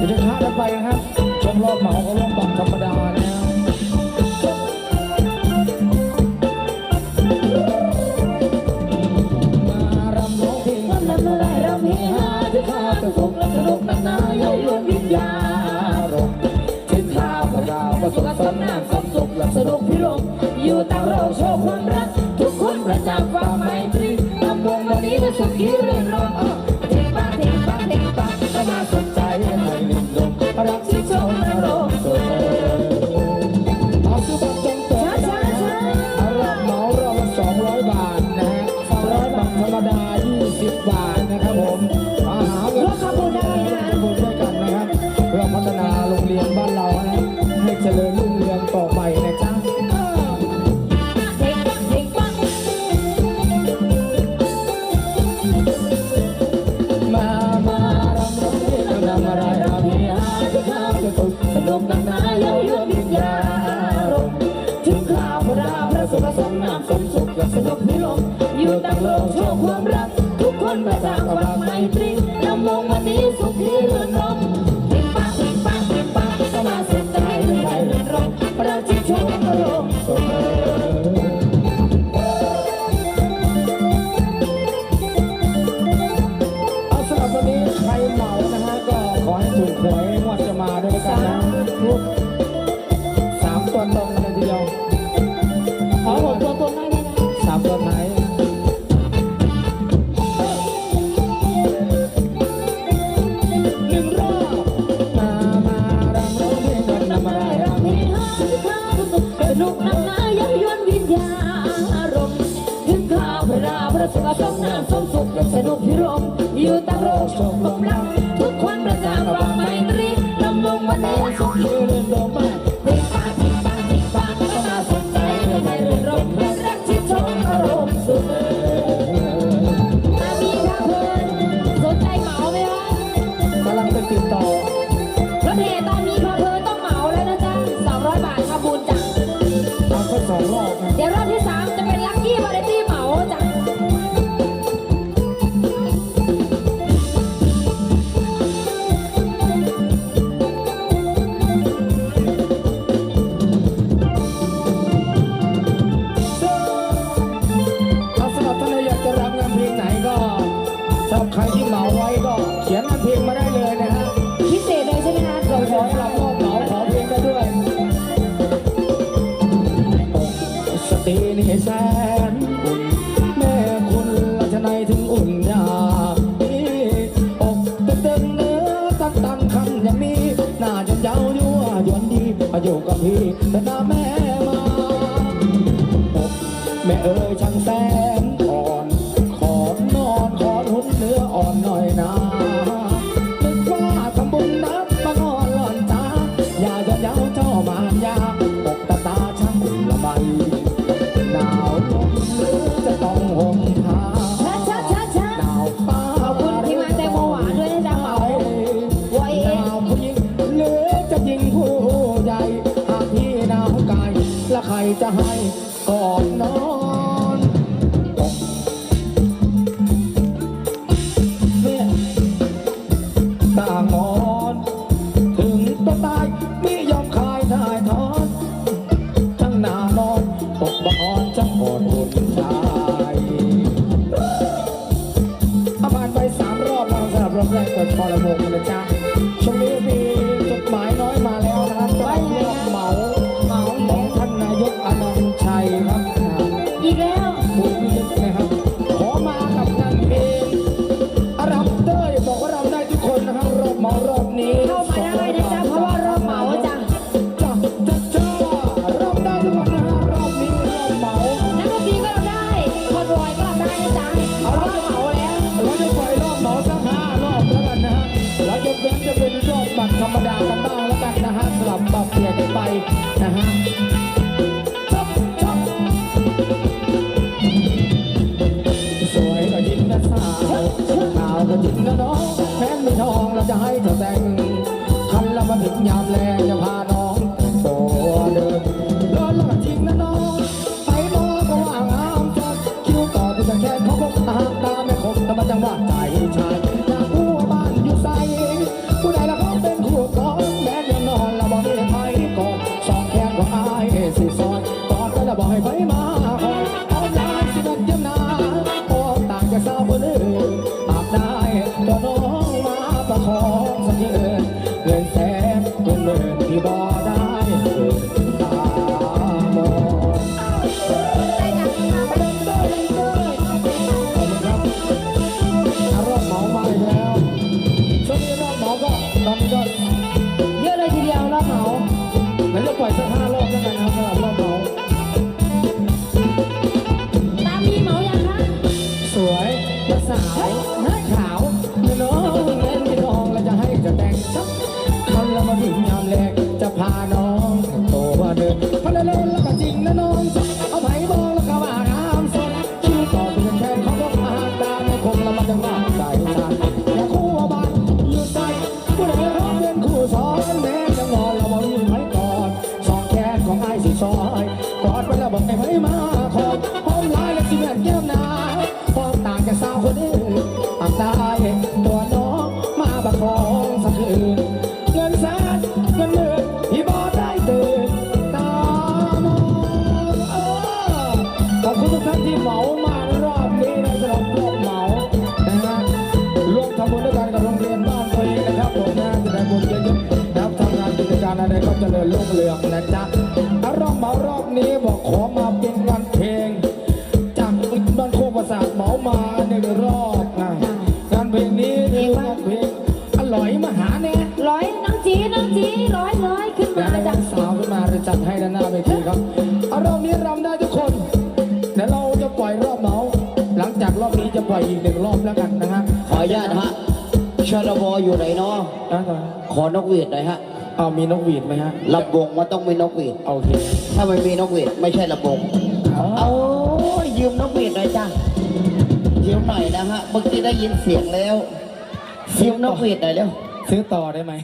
เดี๋ยวจะท้าไปนะครับชมรอบเหมาเขารอบบังธรรมดานะมารำร้องเพลงวันนั้นอะไรรำเฮฮาที่ข้าจะส่งและสนุกนักหนาเย้ายวนวิญญาณทิ้งข้าวกับประสบสมน้ำสมสุขละสนุกพิรมอยู่ต่างเราโชว์ความรัก ทุกคนประจำความไมตรีลำวงวันนี้จะสุขีเรื่นรมเเรียนบ้านเรานะให้เจริญรุ่งเรืองต่อไปนะจ๊ะมามารำร้องเพลงรำอะไรรำเฮียจะข้ามจะสุขสนุกนักหนาเย้ายวนวิญญาณถึงข่าวพระดาพระสุขสมน้ำสมสุขและสนุกพิรมอยู่ต่างโลกโชว์ความรัก ทุกคนประสานความไมตรีลำวงวันนี้สุขีเรื่นรม ตัวตรงเลยทีเดียวขอหกตัวตนได้ไหมนะสามตัวไหนหนึ่งรอบมามารำร้องเพลงกันนำอะไรรำเฮนี้ฮาที่ข้าสุขสนุกนักหนาย้ายวนวิญญาอารมณ์ถึงข้าวพระพระสุขสมน้ำสมสุขสนุกพิรมอยู่ต่างโลกชมความรักทุกค สองรอบนะเดี๋ยวรอบที่3จะเป็นลัคกี้วาไรตี้เหมาจ้ะเอาสำหรับท่านใดอยากจะรับงานเพลงไหนก็สำหรับใครที่เหมา ตีนี่แสนอุ่นแม่คุณละจะไหนถึงอุ่นยาอีอกเต็มเนื้อตันตันคำอย่างนี้หน้าจนเย้ายั่วยวนดีมาอยู่กับพี่แต่หน้าแม่มาอกแม่เอ๋ยช่างแสน รั ขาวก็จริงนะน้องแม้ไม่ทองเราจะให้เธอแต่งคันละมาถึงยามแลจะพาน้องตัวเดินร้อนแล้วก็จริงนะน้องไปมอก็ว่างามจัดคิ้วต่อที่จะแค่เขาพบตาตาไม่คมแต่มันจังหวะใจชาย 감사합니다. องสักคืนเงินแสนเงินหมื่นที่บ่ได้ตื่นตามองเออขอบคุณทุกท่านที่เหมามารอบนี้นะสำหรับรอบเหมานะฮะร่วมทำบุญด้วยกันกับโรงเรียนบ้านตัวเองนะครับผมนะจะได้บุญเยอะๆนะครับทำงานกิจการอะไรก็เจริญรุ่งเรืองนะจ๊ะรอบเหมารอบนี้บอกขอมาเป็นงาน จะจัดให้ด้านหน้าเวทีครับเอารอบนี้รำได้ทุกคนเดี๋ยวเราจะปล่อยรอบเหมาหลังจากรอบนี้จะปล่อยอีกหนึ่งรอบแล้วกันนะฮะขออนุญาตนะฮะชาลวออยู่ไหนเนาะนะต่อขอนกหวีดหน่อยฮะเอามีนกหวีดไหมฮะลำวงมันต้องมีนกหวีดโอเคถ้าไม่มีนกหวีดไม่ใช่ลำวงเอายืมนกหวีดหน่อยจ้ายืมหน่อยนะฮะเมื่อกี้ได้ยินเสียงแล้วยืมนกหวีดหน่อยเร็วซื้อต่อได้ไหม